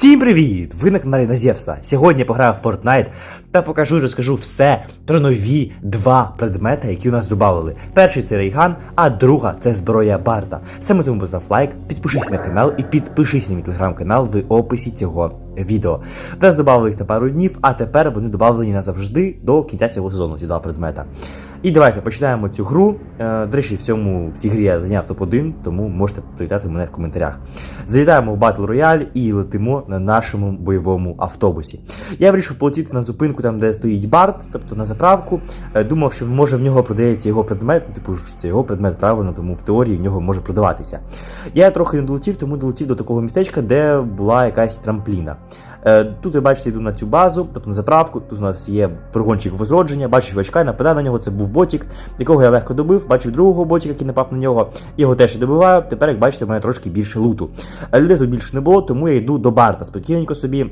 Всім привіт! Ви на каналі Назєвса. Сьогодні я пограю в Fortnite та покажу і розкажу все про нові два предмети, які у нас додали. Перший це Рейган, а друга це зброя Барта. Саме тому постав лайк, підпишись на канал і підпишись на мій телеграм-канал в описі цього відео. Нас додали їх на пару днів, а тепер вони додавлені назавжди до кінця цього сезону. Ці два предмета. І давайте починаємо цю гру. Е, До речі, в цьому в цій грі я зайняв топ-1, тому можете привітати мене в коментарях. Залітаємо в Battle Royale і летимо на нашому бойовому автобусі. Я вирішив полетіти на зупинку, там, де стоїть Барт, тобто на заправку. Е, Думав, що може в нього продається його предмет, ну, типу, що це його предмет правильно, тому в теорії в нього може продаватися. Я трохи не долетів, тому долетів до такого містечка, де була якась трампліна. Е, Тут ви бачите, йду на цю базу, тобто на заправку. Тут у нас є фургончик возродження, бачу чувачка, нападаю на нього. Це був ботик, якого я легко добив. Бачив другого ботика, який напав на нього. Його теж добиваю. Тепер, як бачите, в мене трошки більше луту. Е, Людей тут більше не було, тому я йду до Барта спокійненько собі.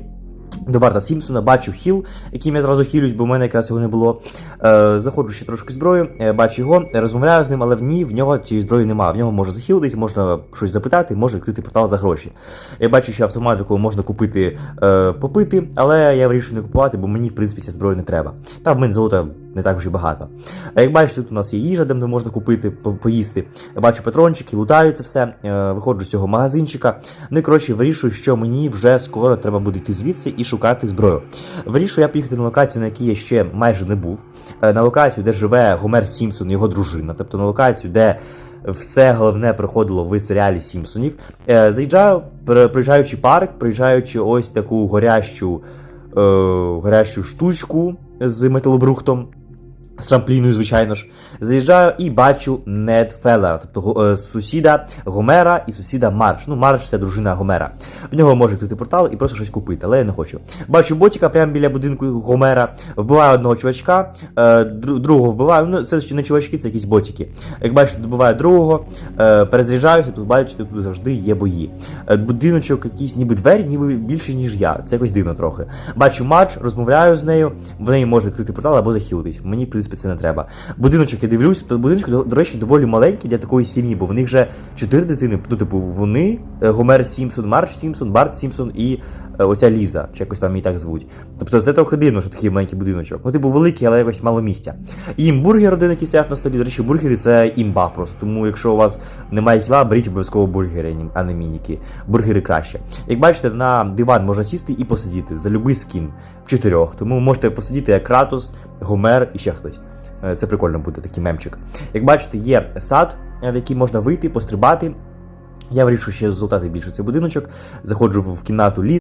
До Барта Сімпсона бачу хіл, яким я зразу хілюсь, бо в мене якраз його не було. Е, заходжу ще трошки зброю, е, бачу його, розмовляю з ним, але в ні, в нього цієї зброї немає. В нього може захилитись, можна щось запитати, може відкрити портал за гроші. Я бачу, що автомат, в якому можна купити е, попити, але я вирішую не купувати, бо мені, в принципі, ця зброя не треба. Та в мене золота не так вже багато. А як бачите, тут у нас є їжа, де можна купити, по- поїсти. Я бачу патрончики, лутаю це все, е, виходжу з цього магазинчика. Ну і коротше, вирішую, що мені вже скоро треба буде йти звідси і шукати зброю. Вирішую я поїхати на локацію, на якій я ще майже не був. Е, На локацію, де живе Гомер Сімпсон його дружина, тобто на локацію, де. Все головне проходило в серіалі Сімпсонів. Е, заїжджаю, проїжджаючи парк, проїжджаючи ось таку горящу, е, горящу штучку з металобрухтом, з трампліною, звичайно ж. Заїжджаю і бачу Нед Феллера, тобто е, сусіда Гомера і сусіда Марш. Ну, Марш це дружина Гомера. В нього може відкрити портал і просто щось купити, але я не хочу. Бачу ботіка прямо біля будинку Гомера, вбиваю одного чувачка, е, другого вбиваю. Ну, це не чувачки, це якісь ботики. Як бачите, добиваю другого, е, перезаряджаюся, тут бачите, тут завжди є бої. Будиночок якийсь, ніби двері, ніби більше, ніж я. Це якось дивно трохи. Бачу матч, розмовляю з нею, в неї може відкрити портал або захилитись. Мені, в принципі, це не треба. Будиночок я дивлюсь, то будиночок, до, речі, доволі маленький для такої сім'ї, бо в них вже чотири дитини. Ну, типу, вони, е, Гомер Сімпсон, Марш Сімпсон, Барт Сімпсон і е, оця Ліза, чи якось там її так звуть. Тобто це трохи дивно, що такий маленький будиночок. Ну, типу, великий, але якось мало місця. І бургер один, який стояв на столі. До речі, бургери це імба просто. Тому якщо у вас немає хіла, беріть обов'язково бургери, а не мініки. Бургери краще. Як бачите, на диван можна сісти і посидіти за любий скін в чотирьох. Тому можете посидіти як Кратос, Гомер і ще хтось. Е, Це прикольно буде, такий мемчик. Як бачите, є сад, в який можна вийти, пострибати. Я вирішив ще золотати більше цей будиночок. Заходжу в кімнату ліс.